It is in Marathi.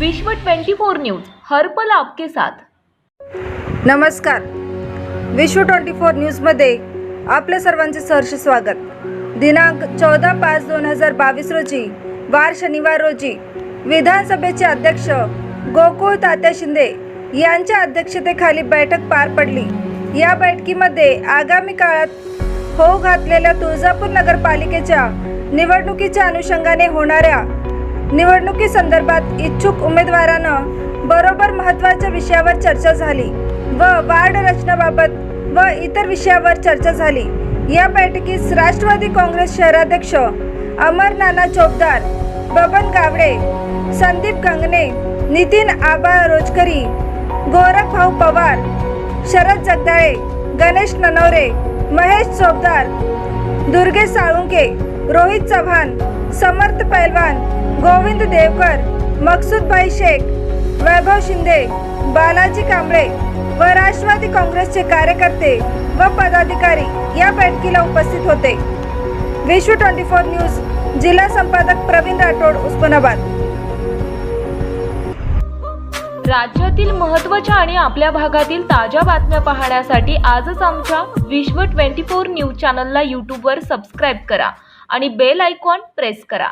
विश्व 24 न्यूज हर्पल आपके साथ. नमस्कार. विश्व ट्वेंटी फोर न्यूजमध्ये आपल्या सर्वांचे सहर्ष स्वागत. दिनांक चौदा पाच दोन हजार बावीस रोजी वार शनिवार रोजी विधानसभेचे अध्यक्ष गोकुळ तात्या शिंदे यांच्या अध्यक्षतेखाली बैठक पार पडली. या बैठकीमध्ये आगामी काळात होऊ घातलेल्या तुळजापूर नगरपालिकेच्या निवडणुकीच्या अनुषंगाने होणाऱ्या निवडणुकीसंदर्भात इच्छुक उमेदवारानं बरोबर महत्त्वाच्या विषयावर चर्चा झाली व वार्ड रचनाबाबत व इतर विषयावर चर्चा झाली. या बैठकीस राष्ट्रवादी काँग्रेस शहराध्यक्ष अमर नाना चोपदार बबन गावडे संदीप कंगणे नितीन आबा रोजकरी गोरख भाऊ पवार शरद जगदाळे गणेश ननवरे महेश चोपदार दुर्गे साळुंके रोहित चव्हाण समर्थ पैलवान गोविंद देवकर मकसूदभाई शेख वैभव शिंदे बालाजी कांबळे व राष्ट्रवादी काँग्रेसचे कार्यकर्ते व पदाधिकारी या बैठकीला उपस्थित होते. विश्व ट्वेंटी फोर न्यूज जिल्हा संपादक प्रवीण राठोड उस्मानाबाद. राज्यातील महत्त्वाच्या आणि आपल्या भागातील ताज्या बातम्या पाहण्यासाठी आजच आमच्या विश्व 24 न्यूज चॅनलला यूट्यूबवर सबस्क्राईब करा आणि बेल आयकॉन प्रेस करा.